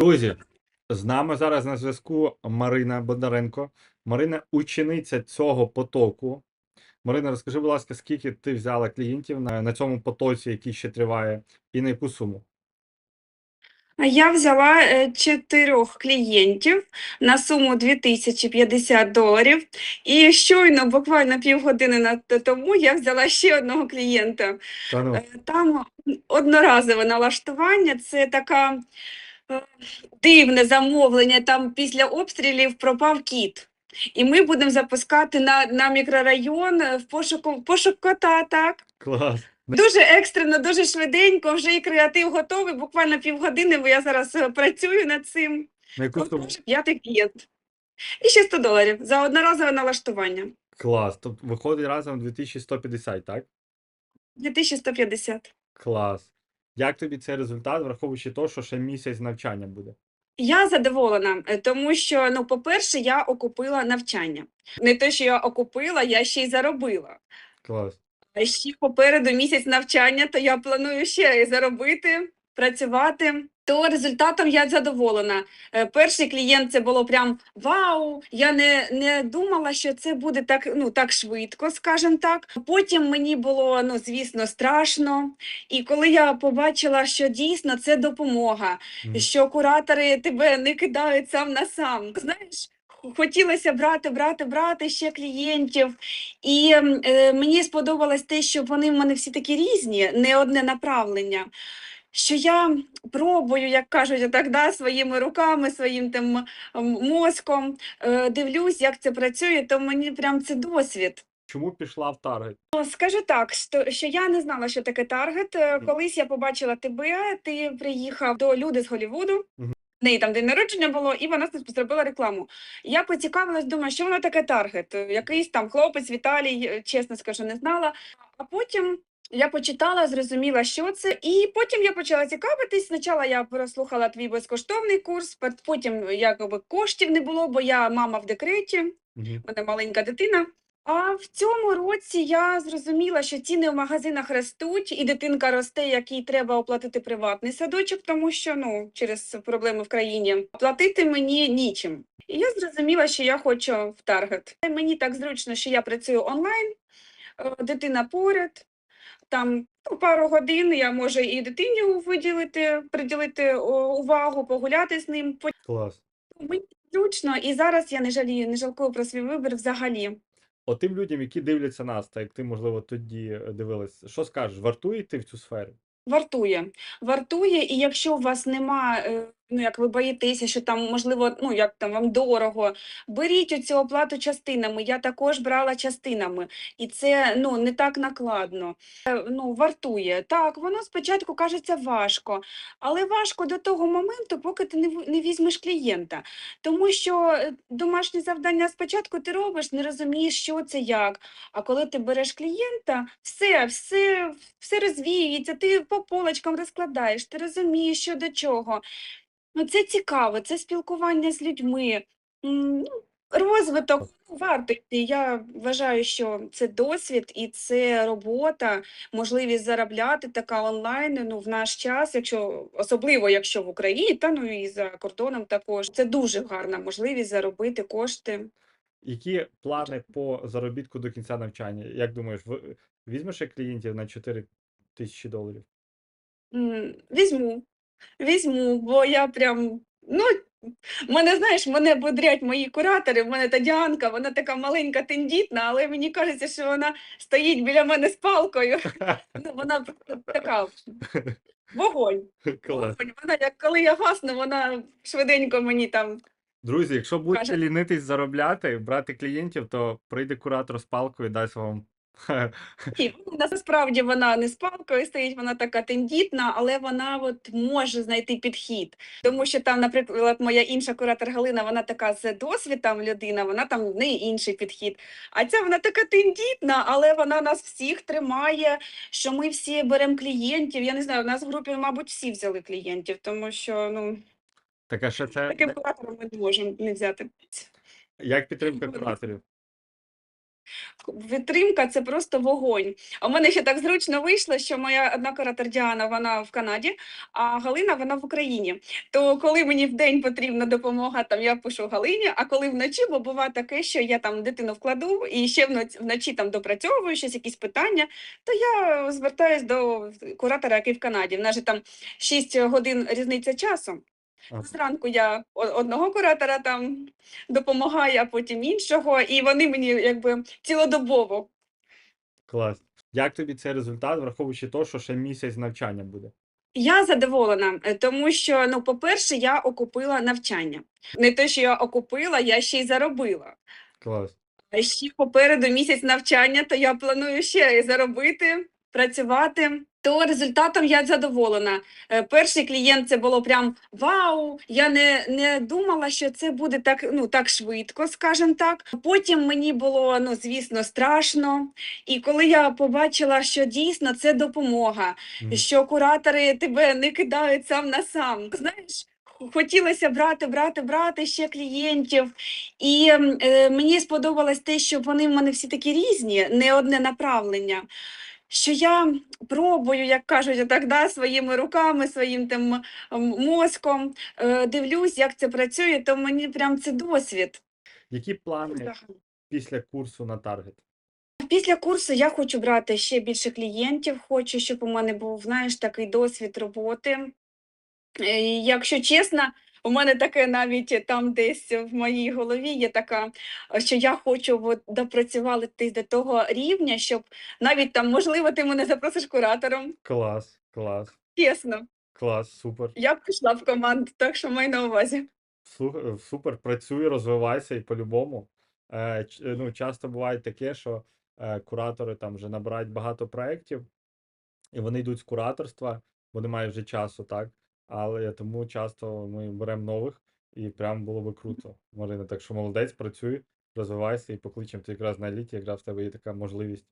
Друзі, з нами зараз на зв'язку Марина Бондаренко. Марина учениця цього потоку. Марина, розкажи, будь ласка, скільки ти взяла клієнтів на, на цьому потоці, який ще триває, і на яку суму? Я взяла е, чотирьох клієнтів на суму 2050 доларів. І щойно, буквально півгодини тому, я взяла ще одного клієнта. Та ну, Е, Там одноразове налаштування, це така дивне замовлення. Там після обстрілів пропав кіт. І ми будемо запускати на, на мікрорайон е, в пошуку, пошук кота, так? клас. Дуже екстрено, дуже швиденько, вже і креатив готовий, буквально півгодини, бо я зараз е, працюю над цим. На яку суму? вже п'ятий клієнт. І ще 100 доларів за одноразове налаштування. Клас. Тобто виходить разом 2150, так? 2150. Клас. Як тобі цей результат, враховуючи те, що ще місяць навчання буде? Я задоволена, е, тому що, ну, по-перше, я окупила навчання. Не те, що я окупила, я ще й заробила. Клас. А ще попереду місяць навчання, то я планую ще заробити, працювати. То результатом я задоволена. Е, Перший клієнт це було прям вау. Я не, не думала, що це буде так, ну, так швидко, скажімо так. Потім мені було, ну, звісно, страшно. І коли я побачила, що дійсно це допомога, Мгм. що куратори тебе не кидають сам на сам. Знаєш, хотілося брати, брати, брати ще клієнтів. І е, мені сподобалось те, що вони в мене всі такі різні, не одне направлення. Що я пробую, як кажуть, так, да, своїми руками, своїм тим мозком, е, дивлюсь, як це працює, то мені прям це досвід. Чому пішла в таргет? Ну, Скажу так, що, що я не знала, що таке таргет. Е, Колись я побачила тебе, ти приїхав до люди з Голлівуду. Мгм. В неї там день народження було, і вона зробила рекламу. Я поцікавилась, думаю, що воно таке таргет. Е, Якийсь там хлопець Віталій, чесно скажу, не знала. А потім я почитала, зрозуміла, що це. І потім я почала цікавитись. Спочатку я прослухала твій безкоштовний курс, пот- потім якби коштів не було, бо я мама в декреті в мене маленька дитина. А в цьому році я зрозуміла, що ціни в магазинах ростуть, і дитинка росте, якій треба оплатити приватний садочок, тому що ну через проблеми в країні платити мені нічим. І я зрозуміла, що я хочу в таргет. Мені так зручно, що я працюю онлайн, е, дитина поряд. Там ну, пару годин я можу і дитині виділити, приділити увагу, погуляти з ним. Клас. Мені зручно, і зараз я не жалію, не жалкую про свій вибір взагалі. От тим людям, які дивляться нас, так як ти, можливо, тоді е, дивилась, що скажеш, вартує йти в цю сферу? Вартує. Вартує, і якщо у вас нема, е, ну як ви боїтеся, що там, можливо, ну як там вам дорого, беріть оцю оплату частинами. Я також брала частинами, і це ну не так накладно. Е, Ну, вартує. Так, воно спочатку кажеться важко, але важко до того моменту, поки ти не, візьмеш клієнта. Тому що е, домашнє завдання спочатку ти робиш, не розумієш, що це як. А коли ти береш клієнта, все, все, все розвіюється, ти по полочкам розкладаєш, ти розумієш, що до чого. Ну, це цікаво, це спілкування з людьми, м, ну, розвиток. Варто йти. Я вважаю, що це досвід і це робота, можливість заробляти така онлайн ну, в наш час, якщо особливо якщо в Україні, та ну і за кордоном також. Це дуже гарна можливість заробити кошти. Які плани по заробітку до кінця навчання? Як думаєш, в- візьмеш як клієнтів на 4 тисячі доларів? М, Візьму, візьму, бо я прям, ну, мене, знаєш, мене бодрять мої куратори, в мене та Діанка, вона така маленька, тендітна, але мені кажеться, що вона стоїть біля мене з палкою. Ну, вона просто така вогонь. Клас. вогонь. Вона, як коли я гасну, вона швиденько мені там. Друзі, якщо будете Каже- лінитись заробляти, брати клієнтів, то прийде куратор з палкою, і дасть вам. Ні, ну, насправді вона не з палкою стоїть, вона така тендітна, але вона от може знайти підхід. Тому що там, наприклад, моя інша куратор Галина, вона така з досвідом людина, вона там в неї інший підхід. А ця вона така тендітна, але вона нас всіх тримає, що ми всі беремо клієнтів. Я не знаю, в нас в групі, мабуть, всі взяли клієнтів, тому що ну Так, а що це таким куратором ми не можемо не взяти. як підтримка кураторів? Витримка це просто вогонь. А в мене ще так зручно вийшло, що моя одна куратор Діана, вона в Канаді, а Галина вона в Україні. То коли мені в день потрібна допомога, там я пишу Галині, а коли вночі, бо буває таке, що я там дитину вкладу і ще вночі, там допрацьовую щось, якісь питання, то я звертаюсь до куратора, який в Канаді. В нас же там 6 годин різниця часу. Ага. Зранку я одного куратора там допомагаю, а потім іншого, і вони мені якби цілодобово. Клас. Як тобі цей результат, враховуючи те, що ще місяць навчання буде? Я задоволена, е, тому що, ну, по-перше, я окупила навчання. Не те, що я окупила, я ще й заробила. Клас. А ще попереду місяць навчання, то я планую ще заробити, працювати. То результатом я задоволена. Е, Перший клієнт це було прям вау. Я не, не думала, що це буде так, ну, так швидко, скажімо так. Потім мені було, ну, звісно, страшно. І коли я побачила, що дійсно це допомога, Мгм. що куратори тебе не кидають сам на сам. Знаєш, хотілося брати, брати, брати ще клієнтів. І е, мені сподобалось те, що вони в мене всі такі різні, не одне направлення. Що я пробую, як кажуть, отак, да, своїми руками, своїм тим мозком, е, дивлюсь, як це працює, то мені прям це досвід. Які плани Так. після курсу на таргет? Після курсу я хочу брати ще більше клієнтів, хочу, щоб у мене був, знаєш, такий досвід роботи. Е, і Якщо чесно, у мене таке навіть там десь в моїй голові є така, е, що я хочу от, допрацювати до того рівня, щоб навіть там, можливо, ти мене запросиш куратором. Клас, клас, Чесно, клас, супер. я б пішла в команду, так що маю на увазі. Слух- Супер, працюй, розвивайся і по-любому. Е, ч- е, ну, часто буває таке, що е, куратори там вже набирають багато проєктів, і вони йдуть з кураторства, бо немає вже часу, так? Але тому часто ми беремо нових, і прям було би круто, Марина. Так що молодець, працюй, розвивайся і покличемо ти якраз на еліті, якраз в тебе є така можливість